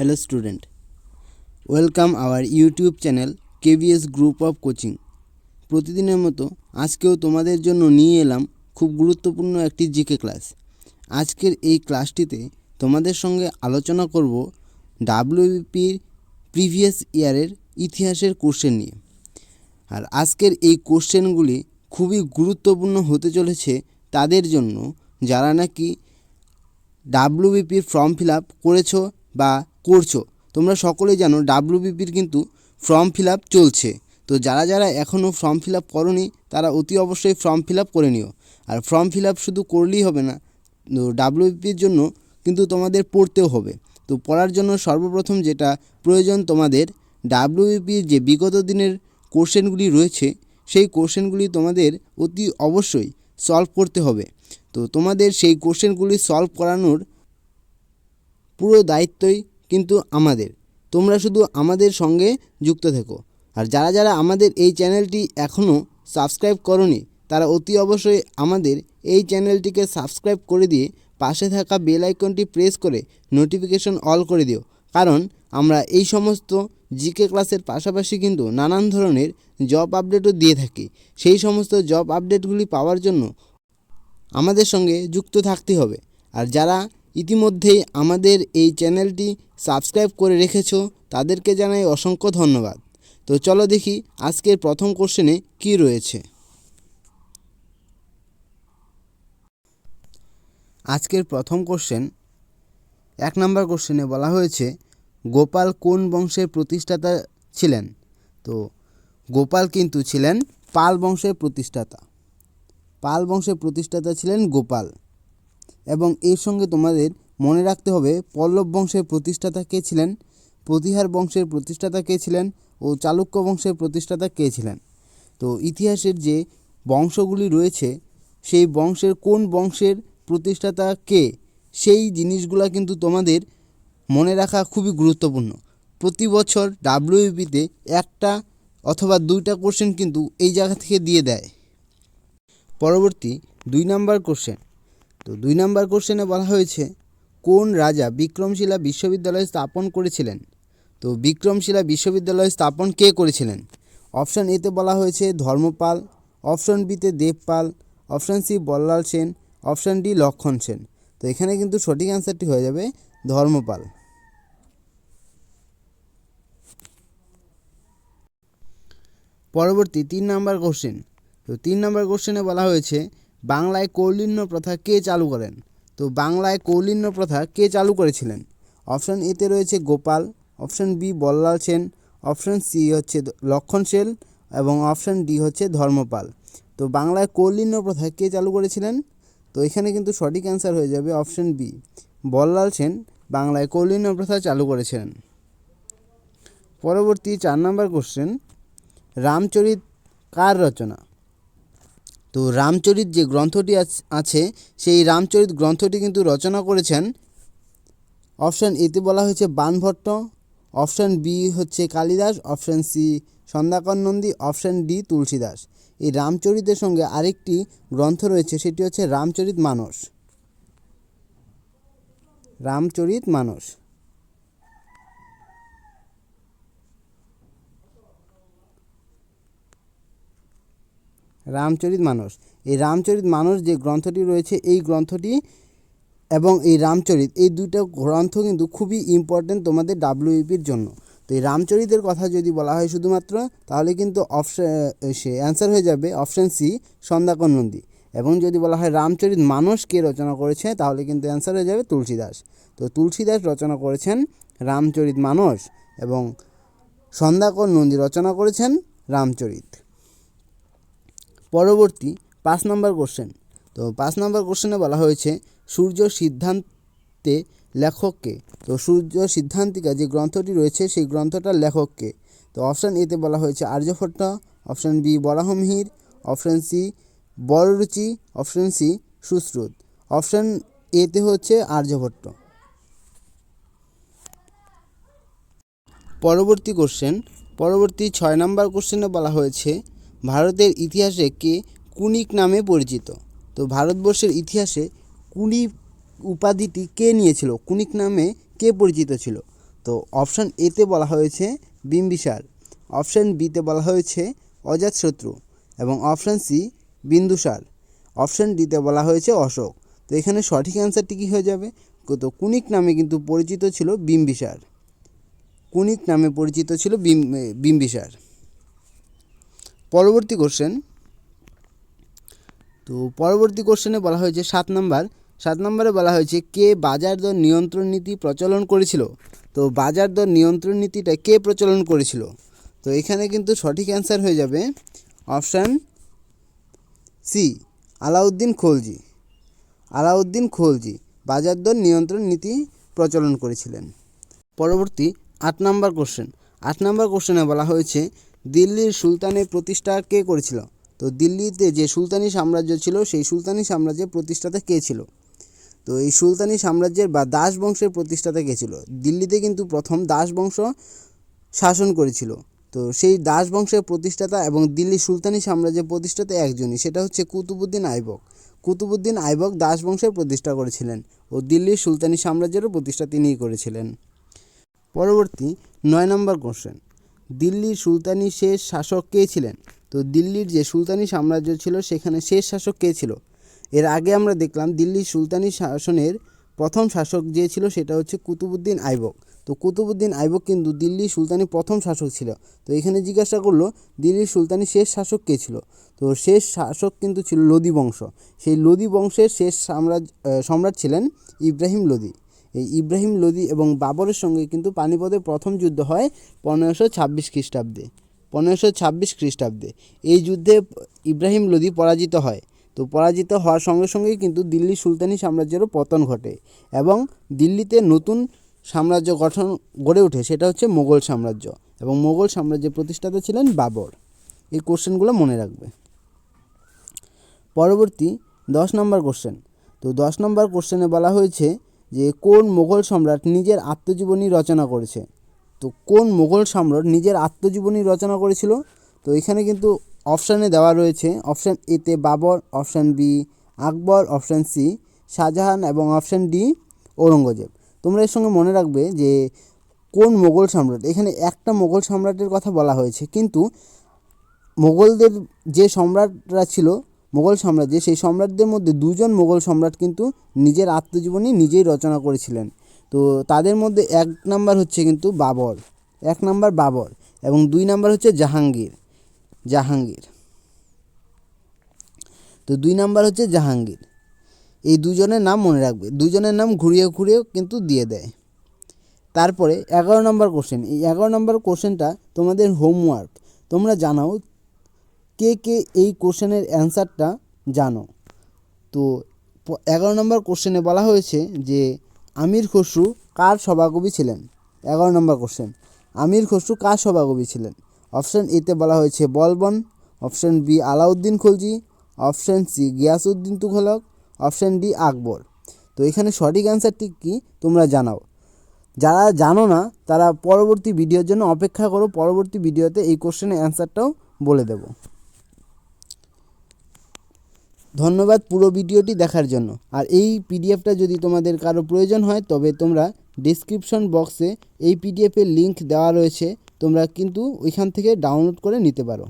Hello student. Welcome our YouTube channel KVS Group of Coaching. প্রতিদিনের মতো আজকেও তোমাদের জন্য নিয়ে এলাম খুব গুরুত্বপূর্ণ একটি জিকে ক্লাস আজকের এই ক্লাসটিতে তোমাদের সঙ্গে আলোচনা করব ডাব্লিউবিপির প্রিভিয়াস ইয়ারের ইতিহাসের কোশ্চেন নিয়ে আর আজকের এই কোশ্চেনগুলি খুবই গুরুত্বপূর্ণ হতে চলেছে তাদের জন্য যারা নাকি ডাব্লিউবিপির ফর্ম ফিল আপ করেছ বা করছ। তোমরা সকলেই জানো ডাব্লিউবিপির কিন্তু ফর্ম ফিল আপ চলছে। তো যারা যারা এখনও ফর্ম ফিল আপ করনি, তারা অতি অবশ্যই ফর্ম ফিল আপ করে নিও। আর ফর্ম ফিল আপ শুধু করলেই হবে না ডাব্লিউবিপির জন্য কিন্তু তোমাদের পড়তেও হবে। তো পড়ার জন্য সর্বপ্রথম যেটা প্রয়োজন তোমাদের, ডাব্লিউবিপির যে বিগত দিনের কোশ্চেনগুলি রয়েছে, সেই কোশ্চেনগুলি তোমাদের অতি অবশ্যই সলভ করতে হবে। তো তোমাদের সেই কোশ্চেনগুলি সলভ করানোর পুরো দায়িত্বই কিন্তু আমাদের। তোমরা শুধু আমাদের সঙ্গে যুক্ত থেকো। আর যারা যারা আমাদের এই চ্যানেলটি এখনও সাবস্ক্রাইব করনি, তারা অতি অবশ্যই আমাদের এই চ্যানেলটিকে সাবস্ক্রাইব করে দিয়ে পাশে থাকা বেল আইকনটি প্রেস করে নোটিফিকেশন অল করে দিও। কারণ আমরা এই সমস্ত জিকে ক্লাসের পাশাপাশি কিন্তু নানান ধরনের জব আপডেটও দিয়ে থাকি। সেই সমস্ত জব আপডেটগুলি পাওয়ার জন্য আমাদের সঙ্গে যুক্ত থাকতে হবে। আর যারা ইতিমধ্যেই আমাদের এই চ্যানেলটি সাবস্ক্রাইব করে রেখেছো, তাদেরকে জানাই অসংখ্য ধন্যবাদ। তো চলো দেখি আজকের প্রথম কোশ্চেনে কী রয়েছে। আজকের প্রথম কোশ্চেন, এক নম্বর কোশ্চেনে বলা হয়েছে, গোপাল কোন বংশের প্রতিষ্ঠাতা ছিলেন? তো গোপাল কিন্তু ছিলেন পাল বংশের প্রতিষ্ঠাতা। পাল বংশের প্রতিষ্ঠাতা ছিলেন গোপাল। এবং এর সঙ্গে তোমাদের মনে রাখতে হবে, পল্লব বংশের প্রতিষ্ঠাতা কে ছিলেন? প্রতিহার বংশের প্রতিষ্ঠাতা কে ছিলেন? ও চালুক্য বংশের প্রতিষ্ঠাতা কে ছিলেন? তো ইতিহাসের যে বংশগুলি রয়েছে, সেই বংশের কোন বংশের প্রতিষ্ঠাতা কে, সেই জিনিসগুলো কিন্তু তোমাদের মনে রাখা খুবই গুরুত্বপূর্ণ। প্রতি বছর ডাব্লিউবিতে একটা অথবা দুইটা কোশ্চেন কিন্তু এই জায়গা থেকে দিয়ে দেয়। পরবর্তী দুই নাম্বার কোশ্চেন তো দুই নাম্বার কোশ্চেনে বলা হয়েছে, কোন রাজা বিক্রমশিলা বিশ্ববিদ্যালয় স্থাপন করেছিলেন? তো বিক্রমশিলা বিশ্ববিদ্যালয় স্থাপন কে করেছিলেন? অপশান এতে বলা হয়েছে ধর্মপাল, অপশান বিতে Devpal, option C Ballal Sen, option D Lakshman Sen. তো এখানে কিন্তু সঠিক অ্যান্সারটি হয়ে যাবে ধর্মপাল। পরবর্তী তিন নাম্বার কোশ্চেন, তো তিন নম্বর কোশ্চেনে বলা হয়েছে বাংলায় কৌলিন্য প্রথা কে চালু করেন? তো বাংলায় কৌলিন্য প্রথা কে চালু করেছিলেন? অপশান এতে রয়েছে Gopal, option B Ballal Sen, option C হচ্ছে লক্ষণ সেন এবং অপশান ডি হচ্ছে ধর্মপাল। তো বাংলায় কৌলিন্য প্রথা কে চালু করেছিলেন? তো এখানে কিন্তু সঠিক অ্যান্সার হয়ে যাবে অপশান বি বল্লাল সেন বাংলায় কৌলিন্য প্রথা চালু করেছিলেন। পরবর্তী চার নম্বর কোশ্চেন রামচরিত কার রচনা? তো রামচরিত যে গ্রন্থটি আছে সেই রামচরিত গ্রন্থটি কিন্তু রচনা করেছেন অপশান এতে বলা হয়েছে বানভট্ট, অপশান বি হচ্ছে Kalidas, option C Sandhyakar Nandi, option D Tulsidas. এই রামচরিতের সঙ্গে আরেকটি গ্রন্থ রয়েছে, সেটি হচ্ছে রামচরিত মানস। রামচরিত মানস। রামচরিত মানস এই রামচরিত মানস যে গ্রন্থটি রয়েছে, এই গ্রন্থটি এবং এই রামচরিত, এই দুটো গ্রন্থ কিন্তু খুবই ইম্পর্টেন্ট তোমাদের ডাব্লিউপির জন্য। তো এই রামচরিতের কথা যদি বলা হয় শুধুমাত্র, তাহলে কিন্তু অপশান সে অ্যান্সার হয়ে যাবে অপশান সি সন্ধ্যাকর নন্দী এবং যদি বলা হয় রামচরিত মানস কে রচনা করেছে, তাহলে কিন্তু অ্যান্সার হয়ে যাবে তুলসীদাস। তো তুলসীদাস রচনা করেছেন রামচরিত মানস এবং সন্ধ্যাকর নন্দী রচনা করেছেন রামচরিত। পরবর্তী পাঁচ নম্বর কোশ্চেন তো পাঁচ নম্বর কোশ্চেনে বলা হয়েছে, সূর্য সিদ্ধান্তে লেখককে। তো সূর্য সিদ্ধান্তিকা যে গ্রন্থটি রয়েছে, সেই গ্রন্থটার লেখককে। তো অপশান এতে বলা হয়েছে Aryabhatta option B Varahamihira option C Vararuchi option C Sushruta option এতে হচ্ছে আর্যভট্ট। পরবর্তী কোশ্চেন পরবর্তী ছয় নম্বর কোশ্চেনে বলা হয়েছে ভারতের ইতিহাসে কে কুনিক নামে পরিচিত? তো ভারতবর্ষের ইতিহাসে কুনি উপাধিটি কে নিয়েছিল? কুনিক নামে কে পরিচিত ছিল? তো অপশান এতে বলা হয়েছে বিম্বিসার। অপশান বিতে বলা হয়েছে অজাতশত্রু এবং অপশান সি বিন্দুসার। অপশান ডিতে বলা হয়েছে অশোক। তো এখানে সঠিক অ্যান্সারটি কী হয়ে যাবে? তো কুনিক নামে কিন্তু পরিচিত ছিল বিম্বিসার। কুনিক নামে পরিচিত ছিল বিম বিম্বিসার। পরবর্তী কোশ্চেন তো পরবর্তী কোশ্চেনে বলা হয়েছে সাত নাম্বার। সাত নম্বরে বলা হয়েছে, কে বাজার দর নিয়ন্ত্রণ নীতি প্রচলন করেছিল? তো বাজার দর নিয়ন্ত্রণ নীতিটা কে প্রচলন করেছিল? তো এখানে কিন্তু সঠিক অ্যান্সার হয়ে যাবে অপশান সি আলাউদ্দিন খোলজি। আলাউদ্দিন খোলজি বাজার দর নিয়ন্ত্রণ নীতি প্রচলন করেছিলেন। পরবর্তী আট নম্বর কোশ্চেন আট নম্বর কোশ্চেনে বলা হয়েছে দিল্লির সুলতানের প্রতিষ্ঠা কে করেছিল? তো দিল্লিতে যে সুলতানি সাম্রাজ্য ছিল, সেই সুলতানি সাম্রাজ্যের প্রতিষ্ঠাতা কে ছিল? তো এই সুলতানি সাম্রাজ্যের বা দাস বংশের প্রতিষ্ঠাতা কে ছিল? দিল্লিতে কিন্তু প্রথম দাস বংশ শাসন করেছিল। তো সেই দাস বংশের প্রতিষ্ঠাতা এবং দিল্লি সুলতানি সাম্রাজ্যের প্রতিষ্ঠাতা একজনই, সেটা হচ্ছে কুতুবুদ্দিন আইবক। কুতুবুদ্দিন আইবক দাস বংশের প্রতিষ্ঠা করেছিলেন ও দিল্লির সুলতানি সাম্রাজ্যেরও প্রতিষ্ঠা তিনিই করেছিলেন। পরবর্তী নয় নম্বর কোশ্চেন দিল্লির সুলতানি শেষ শাসক কে ছিলেন? তো দিল্লির যে সুলতানি সাম্রাজ্য ছিল, সেখানে শেষ শাসক কে ছিল? এর আগে আমরা দেখলাম দিল্লির সুলতানি শাসনের প্রথম শাসক যে ছিল, সেটা হচ্ছে কুতুবুদ্দিন আইবক। তো কুতুবুদ্দিন আইবক কিন্তু দিল্লির সুলতানি প্রথম শাসক ছিল। তো এখানে জিজ্ঞাসা করল, দিল্লির সুলতানি শেষ শাসক কে ছিল? তো শেষ শাসক কিন্তু ছিল লোদি বংশ। সেই লোদি বংশের শেষ সাম্রাজ্য সম্রাট ছিলেন ইব্রাহিম লোদি। এই ইব্রাহিম লোদি এবং বাবরের সঙ্গে কিন্তু পানিপথের প্রথম যুদ্ধ হয় পনেরোশো ছাব্বিশ খ্রিস্টাব্দে, পনেরোশো ছাব্বিশ খ্রিস্টাব্দে। এই যুদ্ধে ইব্রাহিম লোদি পরাজিত হয়। তো পরাজিত হওয়ার সঙ্গে সঙ্গেই কিন্তু দিল্লি সুলতানি সাম্রাজ্যেরও পতন ঘটে এবং দিল্লিতে নতুন সাম্রাজ্য গঠন গড়ে ওঠে, সেটা হচ্ছে মোগল সাম্রাজ্য এবং মোগল সাম্রাজ্যের প্রতিষ্ঠাতা ছিলেন বাবর। এই কোশ্চেনগুলো মনে রাখবে। পরবর্তী দশ নম্বর কোশ্চেন। তো দশ নম্বর কোশ্চেনে বলা হয়েছে যে কোন মোগল সম্রাট নিজের আত্মজীবনী রচনা করেছে। তো কোন মোগল সম্রাট নিজের আত্মজীবনী রচনা করেছিল? তো এখানে কিন্তু অপশানে দেওয়া রয়েছে, অপশান এতে Babur, option B Akbar, option C Shahjahan এবং অপশান ডি ঔরঙ্গজেব। তোমরা এর সঙ্গে মনে রাখবে যে কোন মোগল সম্রাট, এখানে একটা মোগল সম্রাটের কথা বলা হয়েছে, কিন্তু মোগলদের যে সম্রাটরা ছিল মোগল সাম্রাজ্যে, সেই সম্রাটদের মধ্যে দুজন মোগল সম্রাট কিন্তু নিজের আত্মজীবনী নিজেই রচনা করেছিলেন। তো তাদের মধ্যে এক নাম্বার হচ্ছে কিন্তু বাবর, এক নাম্বার বাবর এবং দুই নাম্বার হচ্ছে জাহাঙ্গীর জাহাঙ্গীর। তো দুই নাম্বার হচ্ছে জাহাঙ্গীর। এই দুজনের নাম মনে রাখবে, দুজনের নাম ঘুরিয়ে ঘুরিয়েও কিন্তু দিয়ে দেয়। তারপরে এগারো নম্বর কোশ্চেন এই এগারো নম্বর কোশ্চেনটা তোমাদের হোমওয়ার্ক তোমরা জানাও কে কে এই কোশ্চেনের অ্যান্সারটা জানো? তো এগারো নম্বর কোশ্চেনে বলা হয়েছে যে, আমির খসরু কার সভাকবি ছিলেন? এগারো নম্বর কোশ্চেন, আমির খসরু কার সভাকবি ছিলেন? অপশান এতে বলা হয়েছে Balban, option B Alauddin Khilji, option C Ghiyasuddin Tughlaq, option D Akbar. তো, এখানে সঠিক অ্যান্সারটি কী তোমরা জানাও। যারা জানো না, তারা পরবর্তী ভিডিওর জন্য অপেক্ষা করো, পরবর্তী ভিডিওতে এই কোশ্চেনের অ্যান্সারটাও বলে দেব। ধন্যবাদ পুরো ভিডিওটি দেখার জন্য। আর এই পিডিএফটা যদি তোমাদের কারও প্রয়োজন হয়, তবে তোমরা ডিসক্রিপশন বক্সে এই পিডিএফের লিঙ্ক দেওয়া রয়েছে। তোমরা কিন্তু ওইখান থেকে ডাউনলোড করে নিতে পারো।